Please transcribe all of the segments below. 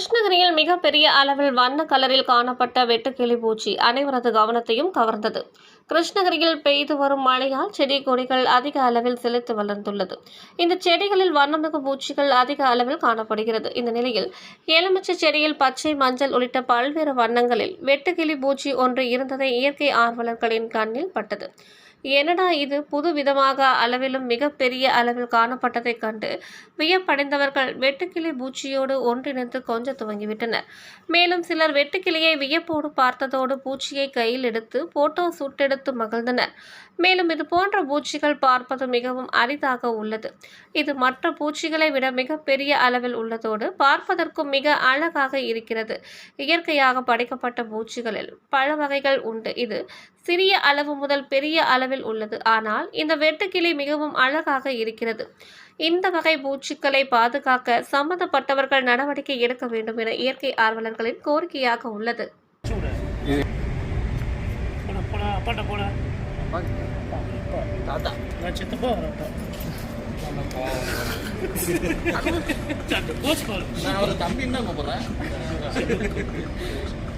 கிருஷ்ணகிரியில் மிகப்பெரிய அளவில் வண்ண கலரில் காணப்பட்ட வெட்டுக்கிளி பூச்சி அனைவரது கவனத்தையும் கவர்ந்தது. கிருஷ்ணகிரியில் பெய்து வரும் மழையால் செடி கொடிகள் அதிக அளவில் செழித்து வளர்ந்துள்ளது. இந்த செடிகளில் வண்ணமிகு பூச்சிகள் அதிக அளவில் காணப்படுகிறது. இந்த நிலையில் எலுமிச்சை செடியில் பச்சை மஞ்சள் உள்ளிட்ட பல்வேறு வண்ணங்களில் வெட்டுக்கிளி பூச்சி ஒன்று இருந்ததை இயற்கை ஆர்வலர்களின் கண்ணில் பட்டது. என்னடா இது? புது விதமாக அளவிலும் மிகப்பெரிய அளவில் காணப்பட்டதைக் கண்டு வியப்படைந்தவர்கள் வெட்டுக்கிளி பூச்சியோடு ஒன்றிணைந்து கொஞ்ச துவங்கிவிட்டனர். மேலும் சிலர் வெட்டுக்கிளியை வியப்போடு பார்த்ததோடு பூச்சியை கையில் எடுத்து போட்டோ சுட்டெடுத்து மகிழ்ந்தனர். மேலும் இது போன்ற பூச்சிகள் பார்ப்பது மிகவும் அரிதாக உள்ளது. இது மற்ற பூச்சிகளை விட மிகப்பெரிய அளவில் உள்ளதோடு பார்ப்பதற்கும் மிக அழகாக இருக்கிறது. இயற்கையாக படைக்கப்பட்ட பூச்சிகளில் பல வகைகள் உண்டு. இது சிறிய அளவு முதல் பெரிய அளவில் உள்ளது. ஆனால் இந்த வெட்டுக்கிளி மிகவும் அழகாக இருக்கிறது. இந்த வகை பூச்சிகளை பாதுகாக்க சம்பந்தப்பட்டவர்கள் நடவடிக்கை எடுக்க வேண்டும் என இயற்கை ஆர்வலர்களின் கோரிக்கையாக உள்ளது.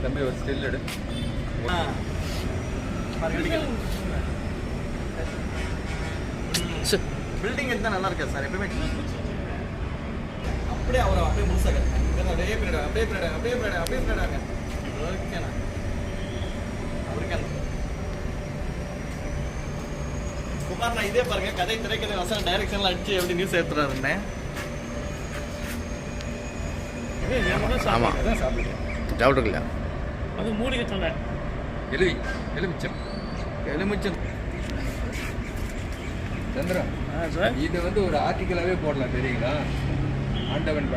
தம்பி ஒரு ஸ்டில் எடு. பில்டிங் இருந்தால் நல்லா இருக்கா சார் எப்பவுமே அப்படியே அவரை அப்படியே முழுசாக அப்படியே பின்னாடி அப்படியே பின்னாடி அப்படியே பின்னாடி அப்படியே பின்னாடி ஓகேண்ணா அவருக்கு இதே பாருங்க கதை திரைக்கதை வசனம் டைரக்ஷன்ல அடிச்சு எப்படி நியூஸ் எடுத்துறாருண்ணே ஆமா. டவுட் இல்லையா அது மூலிகை தொல்லை எலுவி எலுமிச்சம். எலுமிச்சம். சந்திரா இது வந்து ஒரு ஆர்டிக்கலாவே போடலாம் தெரியுங்களா ஆண்டவன்